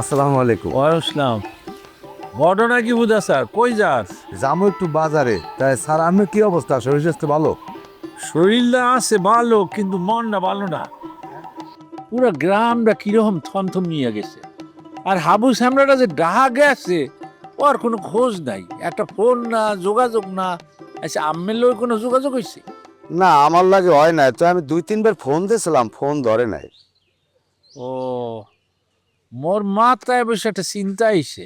আসসালামু আলাইকুম। ওয়ালাইকুম ঘটনা কি বুঝা স্যার? কই যাস? যাব একটু বাজারে। তাই স্যার আপনার কি অবস্থা? শরীর স্বাস্থ্য ভালো? শরীরটা আছে ভালো কিন্তু মনটা ভালো না। পুরো গ্রামটা কীরকম থমথম নিয়ে গেছে। আর হাবু শ্যামলাটা যে ডাহা গেছে ওর কোনো খোঁজ নাই। একটা ফোন না যোগাযোগ না। আচ্ছা আম্মের লোক কোনো যোগাযোগ হয়েছে না আমার লাগে হয় না তো আমি দুই তিনবার ফোন দিয়েছিলাম ফোন ধরে নাই। ও মোর মাথায় বসে একটা চিন্তা আইছে।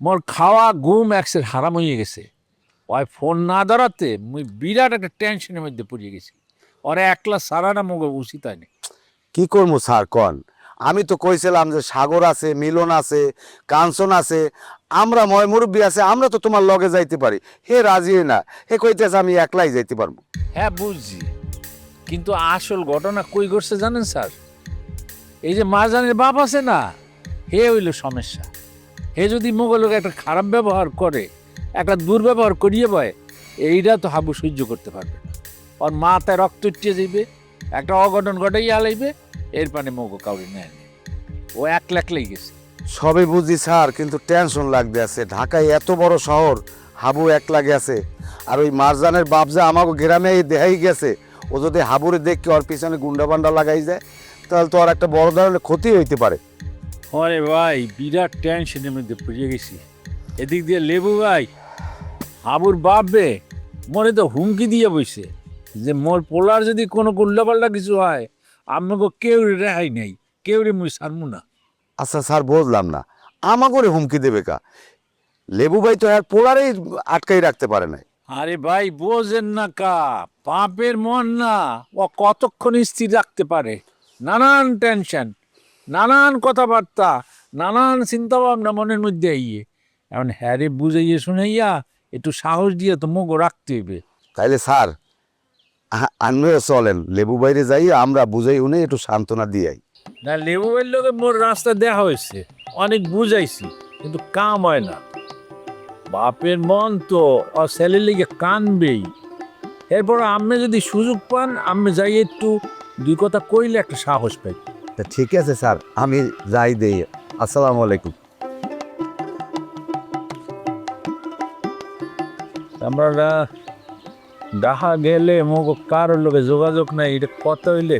মোর খাওয়া ঘুম একসের হারাম হয়ে গেছে। ওই ফোন না ধরাতে মুই বিরাট একটা টেনশনের মধ্যে পড়ে গেছি। ওরে একলা সারাটা মগ উচিত হয়নি। কি করব স্যার কন? আমি তো কইছিলাম যে সাগর আছে মিলন আছে কাঞ্চন আছে আমরা ময় মুরব্বী আছে আমরা তো তোমার লগে যাইতে পারি। হে রাজি না হে কইতেছে আমি একলাই যাইতে পারব। হ্যাঁ বুঝছি। কিন্তু আসল ঘটনা কই করছে জানেন স্যার? এই যে মারজানের বাপ আছে না, হে হইল সমস্যা। হে যদি মোগলকে একটা খারাপ ব্যবহার করে, একটা দুর্ব্যবহার করিয়ে বয়, এইটা তো হাবু সহ্য করতে পারবে না। ওর মাথায় রক্ত উঠিয়ে যাইবে একটা অঘটন ঘটাই আলাইবে, এর পানে মোগ কাউরি নেয়। ও এক লেখলেই গেছে। সবে বুঝি স্যার, কিন্তু টেনশন লাগতে আছে। ঢাকায় এত বড় শহর, হাবু এক লাগে আছে আর ওই মারজানের বাপ যে আমাকে গ্রামে এই দেখাই গেছে, ও যদি হাবুরে দেখে ওর পিছনে গুন্ডা বান্ডা লাগাই যায় তাহলে তো আর একটা বড় ধরনের ক্ষতি হইতে পারে। আরে ভাই বিরাট টেনশনের মধ্যে পড়ে গেছি। এদিক দিয়ে লেবু ভাই হাবুর বাপবে মনে তো হুমকি দিয়ে বসে যে মোর পোলার যদি কোনো উল্লাপাল্লা কিছু হয় আমাকে কেউ রেহাই নেই কেউ রে মুই সারমু না। আচ্ছা স্যার বুঝলাম না। আমা করে হুমকি দেবে কা? লেবু ভাই তো আর পোলারেই আটকাই রাখতে পারে না আরে ভাই বোঝেন না কা পাপের মন না ও কতক্ষণ স্থির রাখতে পারে? নানান টেনশন নানান কথাবার্তা নানান চিন্তা ভাবনা মনের মধ্যে আইয়ে এখন হ্যারে বুঝাইয়ে শুনাইয়া একটু সাহস দিয়ে তো মুখ রাখতে হইবে তাইলে স্যার আনমেও চলেন লেবু বাইরে যাই আমরা বুঝাই উনি একটু সান্ত্বনা দিয়াই। না লেবুয়ের লোকে মোর রাস্তা দেখা হয়েছে অনেক বুঝাইছি কিন্তু কাম হয় না। বাপের মন তো ও ছেলের লেগে কানবেই। এরপর আমি যদি সুযোগ পান আমি যাই একটু দুই কথা কইলে একটা সাহস পাই। তা ঠিক আছে স্যার। আমি যাই দেই। আসসালামু আলাইকুম। আমরা ডাহা গেলে মোক কারোর লোকে যোগাযোগ নাই এটা কত হইলে